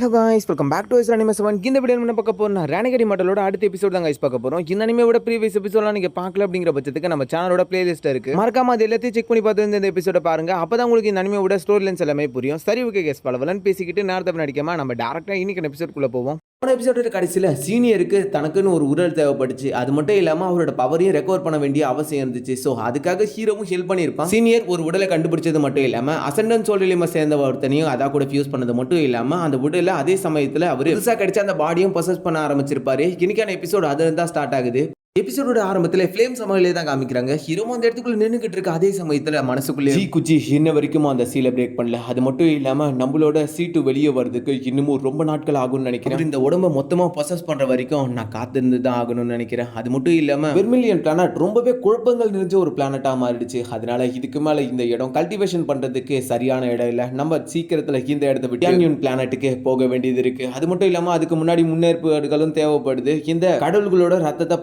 Hello guys welcome back to ice anime seven இந்த video என்ன பார்க்க போறோம் ரேனகடி மாடலோட அடுத்த எபிசோட் தான் கைஸ் பார்க்க போறோம். இந்த அனிமையோட ப்ரீவியஸ் எபிசோட்லாம் நீங்க பார்க்கல அப்படிங்கிற பட்சத்துக்கு நம்ம சேனலோட பிளேலிஸ்ட் இருக்கு. மறக்காம அது எல்லாத்தையும் செக் பண்ணி பார்த்து இந்த எபிசோட பாருங்க. அப்பதான் உங்களுக்கு இந்த அனிமையோட ஸ்டோரி லைன்ஸ் எல்லாமே புரியும். சரி ஓகே கேஸ் பலவலன் பேசிக்கிட்டு நேரத்தை நடிக்காம நம்ம டேரக்டா இன்னைக்கு எபிசோட்குள்ள போவோம். போன எபிசோட கடைசியில் சீனியருக்கு தனக்குன்னு ஒரு உடல் தேவைப்பட்டுச்சு. அது மட்டும் இல்லாமல் அவரோட பவரையும் ரெக்கவர் பண்ண வேண்டிய அவசியம் இருந்துச்சு. ஸோ அதுக்காக ஹீரோவும் ஹெல்ப் பண்ணியிருப்பான். சீனியர் ஒரு உடலை கண்டுபிடிச்சது மட்டும் இல்லாமல் அசண்டன் சோழிலிம சேர்ந்த ஒருத்தனையும் அதா கூட ஃபியூஸ் பண்ணது மட்டும் இல்லாமல் அந்த உடலை அதே சமயத்தில் அவர் புதுசாக கிடைச்ச அந்த பாடியும் ப்ரொசஸ் பண்ண ஆரம்பிச்சிருப்பாரு. இன்னைக்கான எபிசோடு அதுலேருந்து தான் ஸ்டார்ட் ஆகுது. எபிசோடோட ஆரம்பத்துல ஃப்ளேம் சமையலே தான் காமிக்கிறாங்க. ஹீரோ அந்த இடத்துக்குள்ள நின்னுகிட்டு இருக்க. அதே சமயத்துல மனசுக்குள்ளே ஜி குச்சி இன்ன வரைக்கும் அந்த சீலை பிரேக் பண்ணல. அது மட்டும் இல்லாம நம்மளோட சீட்டு வெளியே வர்றதுக்கு இன்னமும் ரொம்ப நாட்கள் ஆகும்னு நினைக்கிறேன். இந்த உடம்ப மொத்தமா பொசஸ் பண்ற வரைக்கும் நான் காத்திருந்து தான் ஆகணும்னு நினைக்கிறேன். அது மட்டும் இல்லாம வெர்மிலியன் பிளானட் ரொம்பவே குழப்பங்கள் நிறைஞ்ச ஒரு பிளானட்டா மாறிடுச்சு. அதனால இதுக்கு மேல இந்த இடம் கல்டிவேஷன் பண்றதுக்கு சரியான இடம் இல்ல. நம்ம சீக்கிரத்துல இந்த இடத்த விட்டு யூனியன் பிளானட்டுக்கு போக வேண்டியது இருக்கு. அது மட்டும் இல்லாம அதுக்கு முன்னாடி முன்னேற்பாடுகளும் தேவைப்படுது. இந்த கடவுள்களோட ரத்தத்தை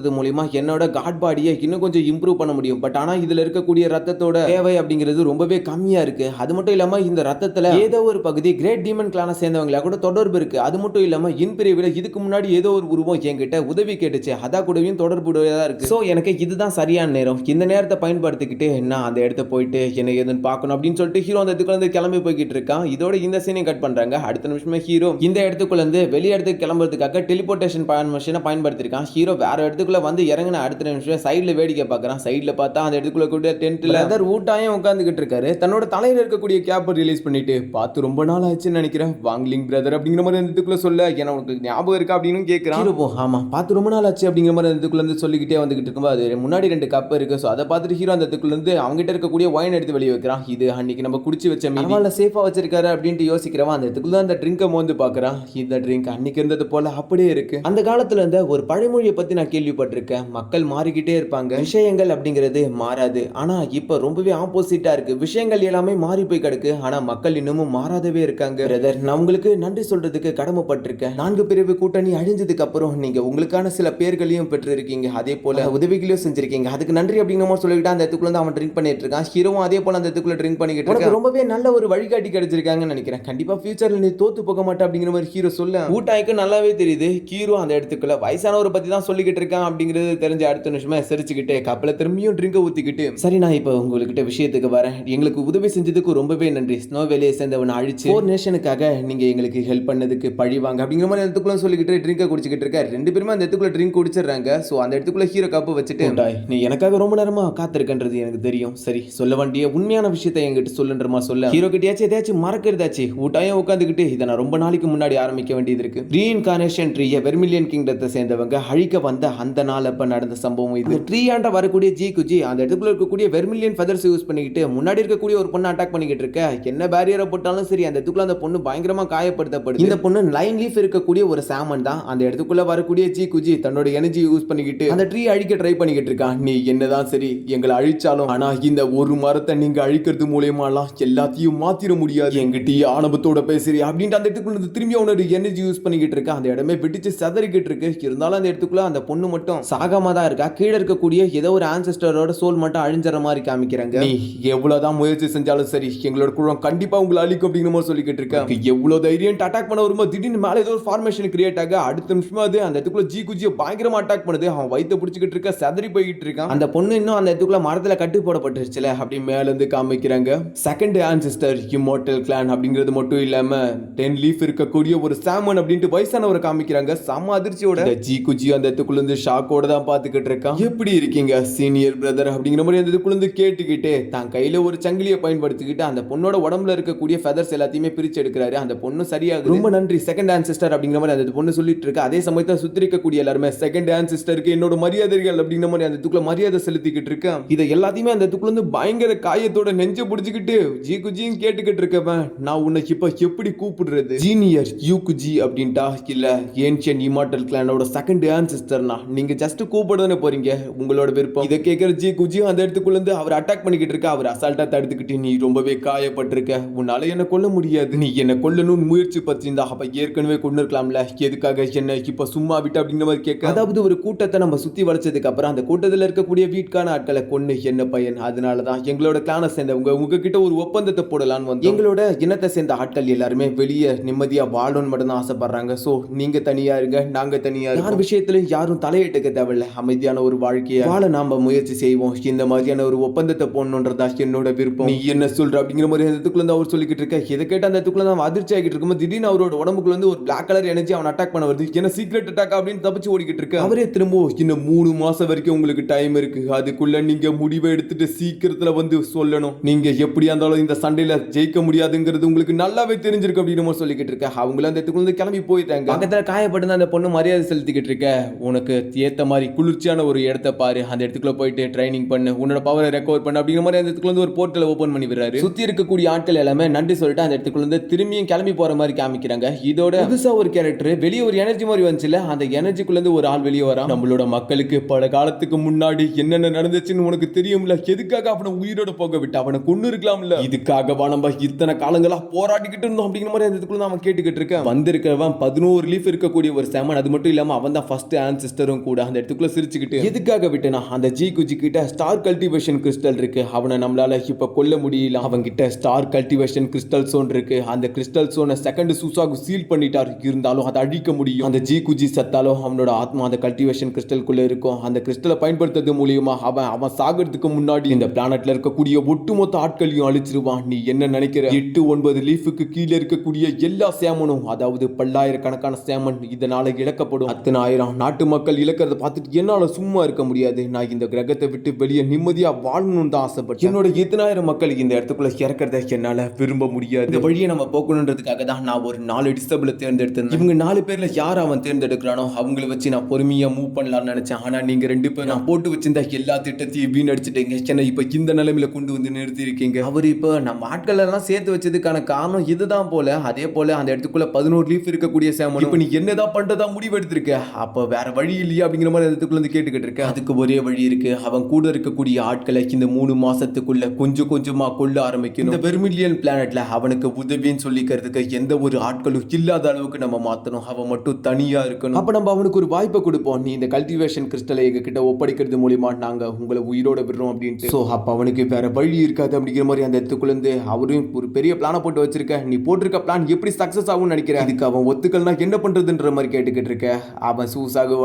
பயன்படுத்துறது மூலியமா என்னோட காட் பாடியை இன்னும் கொஞ்சம் இம்ப்ரூவ் பண்ண முடியும். பட் ஆனா இதுல இருக்கக்கூடிய ரத்தத்தோட தேவை அப்படிங்கிறது ரொம்பவே கம்மியா இருக்கு. அது மட்டும் இல்லாம இந்த ரத்தத்துல ஏதோ ஒரு பகுதி கிரேட் டீமன் கிளான சேர்ந்தவங்களா கூட தொடர்பு இருக்கு. அது மட்டும் இல்லாம இன் பிரிவில் இதுக்கு முன்னாடி ஏதோ ஒரு உருவம் என்கிட்ட உதவி கேட்டுச்சு. அதா கூடவும் தொடர்புடையதா இருக்கு. ஸோ எனக்கு இதுதான் சரியான நேரம். இந்த நேரத்தை பயன்படுத்திக்கிட்டு நான் அந்த இடத்த போயிட்டு என்ன ஏதுன்னு பார்க்கணும் அப்படின்னு சொல்லிட்டு ஹீரோ அந்த இடத்துக்குள்ள இருந்து கிளம்பி போய்கிட்டு இருக்கான். இதோட இந்த சீனையும் கட் பண்றாங்க. அடுத்த நிமிஷமே ஹீரோ இந்த இடத்துக்குள்ள இருந்து வெளி இடத்துக்கு கிளம்புறதுக்காக டெலிபோர்டேஷன் மிஷினை பயன்படுத்திருக்கான் ஹீரோ வேற இடத்துக்குள்ள வந்து இறங்கின அடுத்த நிமிஷம் சைடுல வேடிக்கை பார்க்கறான் சைடுல பார்த்தா அந்த இடத்துக்குள்ள கூட டென்ட்ல அதர் ஊட்டாயும் உட்காந்துக்கிட்டு இருக்காரு. தன்னோட தலையில இருக்கக்கூடிய கேப்பை ரிலீஸ் பண்ணிட்டு பார்த்து ரொம்ப நாள் ஆச்சுன்னு நினைக்கிறேன். வாங்லிங் பிரதர் அப்படிங்கிற மாதிரி அந்த இடத்துக்குள்ள சொல்ல ஏன்னா உனக்கு ஞாபகம் இருக்கா? அப்படின்னு கேட்கறான் ஹீரோ ஆமா. பார்த்து ரொம்ப நாள் ஆச்சு அப்படிங்கிற மாதிரி அந்த இடத்துக்குள்ள இருந்து சொல்லிக்கிட்டே வந்துகிட்டு இருக்கும்போது அது முன்னாடி ரெண்டு கப் இருக்கு. ஸோ அதை பார்த்துட்டு ஹீரோ அந்த இடத்துக்குள்ள இருந்து அவங்ககிட்ட இருக்கக்கூடிய ஒயின் எடுத்து வெளியே வைக்கிறான். இது அன்னைக்கு நம்ம குடிச்சு வச்ச மீன் சேஃபா வச்சிருக்காரு அப்படின்ட்டு யோசிக்கிறவன் அந்த இடத்துக்குள்ள அந்த ட்ரிங்கை மோந்து பார்க்கறான் இந்த ட்ரிங்க் அன்னைக்கு இருந்தது போல அப்படியே இருக்கு. அந்த காலத்துல இருந்த ஒரு பழமொழியை பத்தி நான் கேள்விப்பட்டிருக்கேன். மக்கள் மாறிக்கிட்டே இருப்பாங்க. விஷயங்கள் அப்படிங்கிறது மாறாது. ஆனா இப்ப ரொம்பவே ஆப்போசிட்டா இருக்கு. விஷயங்கள் எல்லாமே மாறி போய் கிடக்கு. ஆனா மக்கள் இன்னமும் மாறாதவே இருக்காங்க. பிரதர் நான் உங்களுக்கு நன்றி சொல்றதுக்கு கடமைப்பட்டிருக்கேன். நான்கு பிரிவு கூட்டணி அழிஞ்சதுக்கு அப்புறம் நீங்க உங்களுக்கான சில பேர்களையும் பெற்றிருக்கீங்க. அதே போல உதவிகளையும் செஞ்சிருக்கீங்க. அதுக்கு நன்றி அப்படிங்கிற மாதிரி சொல்லிட்டு அந்த இடத்துக்குள்ள அவன் ட்ரிங்க் பண்ணிட்டு இருக்கான். ஹீரோவும் அதே போல அந்த இடத்துக்குள்ள ட்ரிங்க் பண்ணிக்கிட்டு இருக்கான். ரொம்பவே நல்ல ஒரு வழிகாட்டி கிடைச்சிருக்காங்கன்னு நினைக்கிறேன். கண்டிப்பா ஃபியூச்சர்ல நீ தோத்து போக மாட்டே அப்படிங்கிற மாதிரி ஹீரோ சொல்ல. ஊட்டாய்க்கு நல்லாவே தெரியுது. ஹீரோ அந்த இடத்துக்குள்ள வயசானவரை பத்தி தான் சொல்லிக்கிட்டு இருக்கான். அப்படிங்கிறது தெரிஞ்ச அடுத்த நிமிஷமே சிரிச்சுக்கிட்டு கப்பல திரும்பியும் ட்ரிங்க ஊத்திக்கிட்டு சரி நான் இப்போ உங்ககிட்ட விஷயத்துக்கு வரேன். எங்களுக்கு உதவி செஞ்சதுக்கு ரொம்பவே நன்றி. ஸ்னோ வேலையை சேர்ந்தவனை அழிச்சு ஃபோர் நேஷனுக்காக நீங்க எங்களுக்கு ஹெல்ப் பண்ணதுக்கு பழி வாங்க. அப்படிங்கிற மாதிரி இடத்துக்குள்ள சொல்லிக்கிட்டு ட்ரிங்கை குடிச்சிக்கிட்டு இருக்க. ரெண்டு பேருமே அந்த இடத்துக்குள்ள ட்ரிங்க் குடிச்சிடுறாங்க. ஸோ அந்த இடத்துக்குள்ள ஹீரோ கப்பு வச்சுட்டு "டேய், நீ எனக்காக ரொம்ப நேரமா காத்திருக்கன்றது எனக்கு தெரியும். சரி சொல்ல வேண்டிய உண்மையான விஷயத்தை என்கிட்ட சொல்லுன்றமா சொல்ல. ஹீரோ கிட்டயாச்சும் எதாச்சும் மறக்கிறதாச்சு. ஊட்டாயும் உட்காந்துக்கிட்டு இதை நான் ரொம்ப நாளைக்கு முன்னாடி ஆரம்பிக்க வேண்டியது இருக்கு. ரீஇன்கார்னேஷன் ட்ரீய வெர்மிலியன் கிங்டத்தை சேர்ந்தவங்க அழிக்க வந்த அந்த அந்த நாள் அப்போ நடந்த சம்பவம் இது. ட்ரீ ஆண்ட வரக்கூடிய ஜி குஜி அந்த இடத்துக்குள்ள இருக்கக்கூடிய வெர்மிலியன் ஃபெதர்ஸ் யூஸ் பண்ணிக்கிட்டு முன்னாடி இருக்கக்கூடிய ஒரு பொண்ணை அட்டாக் பண்ணிக்கிட்டு இருக்க. என்ன பேரியரை போட்டாலும் சரி அந்த இடத்துக்குள்ள அந்த பொண்ணு பயங்கரமா காயப்படுத்தப்படுது. இந்த பொண்ணு லைன் லீஃப் இருக்கக்கூடிய ஒரு சாமன் தான். அந்த இடத்துக்குள்ள வரக்கூடிய ஜி குஜி தன்னோட எனர்ஜி யூஸ் பண்ணிக்கிட்டு அந்த ட்ரீ அழிக்க ட்ரை பண்ணிக்கிட்டு இருக்கான் நீ என்னதான் சரி எங்களை அழிச்சாலும் ஆனா இந்த ஒரு மரத்தை நீங்க அழிக்கிறது மூலியமாலாம் எல்லாத்தையும் மாத்திர முடியாது. எங்கிட்ட ஆணவத்தோட பேசுறி அப்படின்ட்டு அந்த இடத்துக்குள்ள திரும்பி அவனோட எனர்ஜி யூஸ் பண்ணிக்கிட்டு இருக்கா. அந்த இடமே பிடிச்சு செதறிக்கிட்டு இருக்கு. இருந்தாலும் அந்த இடத்துக்குள்ள அந்த பொண்ணு மட்டும் சாகமா தான் இருக்கா? கீழே இருக்கக்கூடிய ஏதோ ஒரு ஆன்செஸ்டரோட சோல் மட்டும் அழிஞ்சற மாதிரி காமிக்கிறாங்க. நீ எவ்வளவுதான் முயற்சி செஞ்சாலும் சரி எங்களோட குழுவம் கண்டிப்பா உங்களை அழிக்கும் அப்படிங்கிற மாதிரி சொல்லிக்கிட்டு இருக்கேன் எவ்வளவு தைரியம்? அட்டாக் பண்ண வரும்போது திடீர்னு மேல ஏதோ ஒரு ஃபார்மேஷன் கிரியேட் ஆக அடுத்த நிமிஷமா அது அந்த இடத்துக்குள்ள ஜி குஜியை பயங்கரமா அட்டாக் பண்ணுது. அவன் வயித்தை பிடிச்சிக்கிட்டு இருக்க செதறி போய்கிட்டு இருக்கான். அந்த பொண்ணு இன்னும் அந்த இடத்துக்குள்ள மரத்துல கட்டு போடப்பட்டுருச்சுல அப்படி மேல இருந்து காமிக்கிறாங்க. செகண்ட் ஆன்சிஸ்டர் இம்மோட்டல் கிளான் அப்படிங்கிறது மட்டும் இல்லாம டென் லீஃப் இருக்கக்கூடிய ஒரு சாமன் அப்படின்ட்டு வயசானவரை காமிக்கிறாங்க. செம அதிர்ச்சியோட. ஜி குஜி அந்த இடத்துக்குள்ள இருந்து ஷாக்கோட தான் பார்த்துக்கிட்டு இருக்கான். எப்படி இருக்கீங்க சீனியர் பிரதர் அப்படிங்கிற மாதிரி அந்த இதுக்குள்ள கேட்டுக்கிட்டு தான் கையில ஒரு சங்கிலியை பயன்படுத்திக்கிட்டு அந்த பொண்ணோட உடம்புல இருக்கக்கூடிய ஃபெதர்ஸ் எல்லாத்தையுமே பிரிச்சு எடுக்கிறாரு. அந்த பொண்ணு சரியாக ரொம்ப நன்றி. செகண்ட் ஆன்சிஸ்டர் அப்படிங்கிற மாதிரி அந்த பொண்ணு சொல்லிட்டு இருக்கு. அதே சமயத்தில் சுத்திருக்கக்கூடிய எல்லாருமே செகண்ட் ஆன்சிஸ்டருக்கு என்னோட மரியாதைகள் அப்படிங்கிற மாதிரி அந்த இதுக்குள்ள மரியாதை செலுத்திக்கிட்டு இருக்கேன் இதை எல்லாத்தையுமே அந்த இதுக்குள்ள இருந்து பயங்கர காயத்தோட நெஞ்ச பிடிச்சிக்கிட்டு ஜி குஜியும் கேட்டுக்கிட்டு இருக்கவன். நான் உன்னை இப்ப எப்படி கூப்பிடுறது? ஜீனியர் யூ குஜி அப்படின்ட்டா? இல்ல ஏன்ஷியன் இமாட்டல் கிளானோட செகண்ட் ஆன்சிஸ்டர்னா நீ நீங்க ஜஸ்ட் கூப்பிட தானே போறீங்க உங்களோட விருப்பம். இதை கேட்கிற ஜி குஜி அந்த இடத்துக்குள்ள இருந்து அவர் அட்டாக் பண்ணிக்கிட்டு இருக்க? அவர் அசால்ட்டா தடுத்துக்கிட்டு நீ ரொம்பவே காயப்பட்டிருக்க. உன்னால என்ன கொல்ல முடியாது. நீ என்ன கொல்லணும்னு முயற்சி பத்திருந்தா அப்ப ஏற்கனவே கொண்டு இருக்கலாம்ல எதுக்காக என்ன இப்ப சும்மா விட்டு அப்படிங்கிற மாதிரி கேட்க? அதாவது ஒரு கூட்டத்தை நம்ம சுத்தி வளைச்சதுக்கு அப்புறம் அந்த கூட்டத்துல இருக்கக்கூடிய வீட்கான ஆட்களை கொண்டு என்ன பயன்? அதனாலதான் எங்களோட கிளானை சேர்ந்தவங்க உங்ககிட்ட ஒரு ஒப்பந்தத்தை போடலான்னு வந்து எங்களோட இனத்தை சேர்ந்த ஆட்கள் எல்லாருமே வெளியே நிம்மதியா வாழணும்னு மட்டும் தான் ஆசைப்படுறாங்க. சோ நீங்க தனியா இருங்க நாங்க தனியா யார் விஷயத்திலும் யாரும் வீட்டுக்கு தேவையில்ல. அமைதியான ஒரு வாழ்க்கையை வாழ நாம முயற்சி செய்வோம். இந்த மாதிரியான ஒரு ஒப்பந்தத்தை போடணுன்றதா என்னோட விருப்பம். நீ என்ன சொல்ற அப்படிங்கிற மாதிரி அந்த இடத்துக்குள்ள அவர் சொல்லிக்கிட்டு இருக்க. இதை கேட்ட அந்த இடத்துக்குள்ள தான் அவன் அதிர்ச்சி ஆகிட்டு இருக்கும்போது திடீர்னு அவரோட உடம்புக்குள்ள வந்து ஒரு பிளாக் கலர் எனர்ஜி அவன் அட்டாக் பண்ண வருது. என்ன சீக்ரெட் அட்டாக் அப்படின்னு தப்பிச்சு ஓடிக்கிட்டு இருக்கு. அவரே திரும்ப இன்னும் மூணு மாசம் வரைக்கும் உங்களுக்கு டைம் இருக்கு. அதுக்குள்ள நீங்க முடிவை எடுத்துட்டு சீக்கிரத்துல வந்து சொல்லணும். நீங்க எப்படியா இருந்தாலும் இந்த சண்டையில ஜெயிக்க முடியாதுங்கிறது உங்களுக்கு நல்லாவே தெரிஞ்சிருக்கு அப்படின்னு சொல்லிக்கிட்டு இருக்க. அவங்களும் அந்த இடத்துக்குள்ள கிளம்பி போயிட்டாங்க. பக்கத்துல காயப்பட்டு அந்த பொண்ணு மரியாதை செலுத்திக்கிட்டு இருக்க. உனக்கு ஏற்ற மாதிரி குளிர்ச்சியான ஒரு இடத்த பாரு. அந்த இடத்துக்குள்ள போயிட்டு ட்ரைனிங் பண்ணு. உன்னோட பவரை ரெக்கவர் பண்ணு. அப்படிங்கிற மாதிரி அந்த இடத்துக்குள்ள ஒரு போர்ட்டல் ஓப்பன் பண்ணி விடுறாரு. சுத்தி இருக்கக்கூடிய ஆட்கள் எல்லாமே நன்றி சொல்லிட்டு அந்த இடத்துக்குள்ள இருந்து திரும்பியும் கிளம்பி போற மாதிரி காமிக்கிறாங்க. இதோட புதுசா ஒரு கேரக்டர் வெளியே ஒரு எனர்ஜி மாதிரி வந்துச்சுல அந்த எனர்ஜிக்குள்ள இருந்து ஒரு ஆள் வெளியே வரா நம்மளோட மக்களுக்கு பல காலத்துக்கு முன்னாடி என்னென்ன நடந்துச்சுன்னு உனக்கு தெரியும்ல? எதுக்காக அவனை உயிரோட போக விட்டு? அவனை கொண்டு இருக்கலாம்ல? இதுக்காகவா நம்ம இத்தனை காலங்களா போராடிக்கிட்டு இருந்தோம் அப்படிங்கிற மாதிரி அந்த இடத்துக்குள்ள அவன் கேட்டுக்கிட்டு இருக்கேன். வந்திருக்கிறவன் பதினோரு லீஃப் இருக்கக்கூடிய ஒரு செமன் அது மட்டும் இல்லாம அவன் தான் ஃபர்ஸ்ட் ஆன்சிஸ்டரும் கூட அந்த இடத்துக்குள்ள சிரிச்சுக்கிட்டு எதுக்காக விட்டனா அந்த ஜி குஜி கிட்ட ஸ்டார் கல்டிவேஷன் கிறிஸ்டல் இருக்கு. அவனை நம்மளால இப்ப கொல்ல முடியல. அவன் கிட்ட ஸ்டார் கல்டிவேஷன் கிறிஸ்டல் சோன் இருக்கு. அந்த கிறிஸ்டல் சோனை செகண்ட் சூசாகு சீல் பண்ணிட்டார். இருந்தாலும் அதை அழிக்க முடியும். அந்த ஜி குஜி சத்தாலும் அவனோட ஆத்மா அந்த கல்டிவேஷன் கிறிஸ்டலுக்குள்ள இருக்கும். அந்த கிறிஸ்டலை பயன்படுத்துறது மூலியமா அவன் அவன் சாகிறதுக்கு முன்னாடி இந்த பிளானட்ல இருக்கக்கூடிய ஒட்டுமொத்த ஆட்களையும் அழிச்சிருவான். நீ என்ன நினைக்கிற? எட்டு ஒன்பது லீஃபுக்கு கீழே இருக்கக்கூடிய எல்லா சேமனும் அதாவது பல்லாயிரக்கணக்கான சேமன் இதனால இழக்கப்படும். அத்தனாயிரம் நாட்டு மக்கள் இழக்கிறத பார்த்துட்டு என்னால சும்மா இருக்க முடியாது. நான் இந்த கிரகத்தை விட்டு வெளியே நிம்மதியா வாழணும்னு தான் ஆசைப்பட்டேன். என்னோட எத்தனாயிரம் மக்கள் இந்த இடத்துக்குள்ள இறக்கிறத என்னால விரும்ப முடியாது. இந்த வழியை நம்ம போக்கணுன்றதுக்காக தான் நான் ஒரு நாலு டிசபிளை தேர்ந்தெடுத்தேன் இவங்க நாலு பேர்ல யார் அவன் தேர்ந்தெடுக்கிறானோ அவங்கள வச்சு நான் பொறுமையா மூவ் பண்ணலாம்னு நினைச்சேன். ஆனா நீங்க ரெண்டு பேரும் நான் போட்டு வச்சிருந்த எல்லா திட்டத்தையும் வீணடிச்சிட்டீங்க. என்னை இப்ப இந்த நிலைமையில கொண்டு வந்து நிறுத்தி இருக்கீங்க அவர் இப்போ நம்ம ஆட்கள் எல்லாம் சேர்த்து வச்சதுக்கான காரணம் இதுதான் போல. அதே போல அந்த இடத்துக்குள்ள பதினோரு லீஃப் இருக்கக்கூடிய சேமன் இப்போ நீ என்னதான் பண்றதா முடிவு எடுத்திருக்க அப்ப வேற வழி இல்லையா? அப்படிங்கிற மாதிரி அந்த வந்து கேட்டுக்கிட்டு இருக்க அதுக்கு ஒரே வழி இருக்கு. அவன் கூட இருக்கக்கூடிய ஆட்களை இந்த மூணு மாசத்துக்குள்ள கொஞ்சம் கொஞ்சமா கொள்ள ஆரம்பிக்கணும். இந்த வெர்மிலியன் பிளானட்ல அவனுக்கு உதவின்னு சொல்லிக்கிறதுக்கு எந்த ஒரு ஆட்களும் இல்லாத அளவுக்கு நம்ம மாத்தணும். அவன் மட்டும் தனியா இருக்கணும். அப்ப நம்ம அவனுக்கு ஒரு வாய்ப்பை கொடுப்போம். நீ இந்த கல்டிவேஷன் கிறிஸ்டலை எங்ககிட்ட ஒப்படைக்கிறது மூலியமா நாங்க உங்களை உயிரோட விடுறோம் அப்படின்ட்டு. ஸோ அப்ப அவனுக்கு வேற வழி இருக்காது அப்படிங்கிற மாதிரி அந்த இடத்துக்குள்ள அவரும் ஒரு பெரிய பிளானை போட்டு வச்சிருக்க நீ போட்டிருக்க பிளான் எப்படி சக்சஸ் ஆகும்னு நினைக்கிறேன். இதுக்கு அவன் ஒத்துக்கள்னா என்ன பண்றதுன்ற மாதிரி கேட்டுக்கிட்டு இருக்க அவன் சூசாக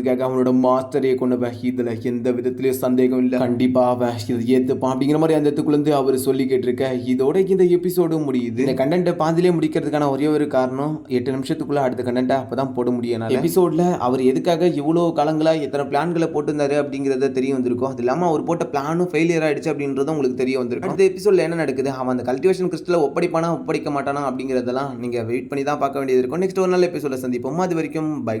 வடியணுன்றதுக்காக அவனோட மாஸ்டரையே கொண்டு இதுல எந்த விதத்திலயும் சந்தேகம் இல்லை. கண்டிப்பா அவன் இதை அப்படிங்கிற மாதிரி அந்த இடத்துக்குள்ள இருந்து அவர் சொல்லிக்கிட்டு இருக்க இதோட இந்த எபிசோடு முடியுது. இந்த கண்டென்ட்டை பாதிலே முடிக்கிறதுக்கான ஒரே ஒரு காரணம் எட்டு நிமிஷத்துக்குள்ள அடுத்த கண்டென்ட்டை அப்பதான் போட முடியும் எபிசோட்ல அவர் எதுக்காக இவ்வளோ காலங்களா எத்தனை பிளான்களை போட்டிருந்தாரு அப்படிங்கிறத தெரிய வந்திருக்கும். அது இல்லாம அவர் போட்ட பிளானும் ஃபெயிலியர் ஆயிடுச்சு அப்படின்றதும் உங்களுக்கு தெரிய வந்திருக்கும். அடுத்த எபிசோட்ல என்ன நடக்குது? அவன் அந்த கல்டிவேஷன் கிறிஸ்டல ஒப்படைப்பானா ஒப்படைக்க மாட்டானா அப்படிங்கிறதெல்லாம் நீங்க வெயிட் பண்ணி தான் பார்க்க வேண்டியது இருக்கும். நெக்ஸ்ட் ஒரு நாள் எபிசோட சந்திப்போம். அது வரைக்கும் பை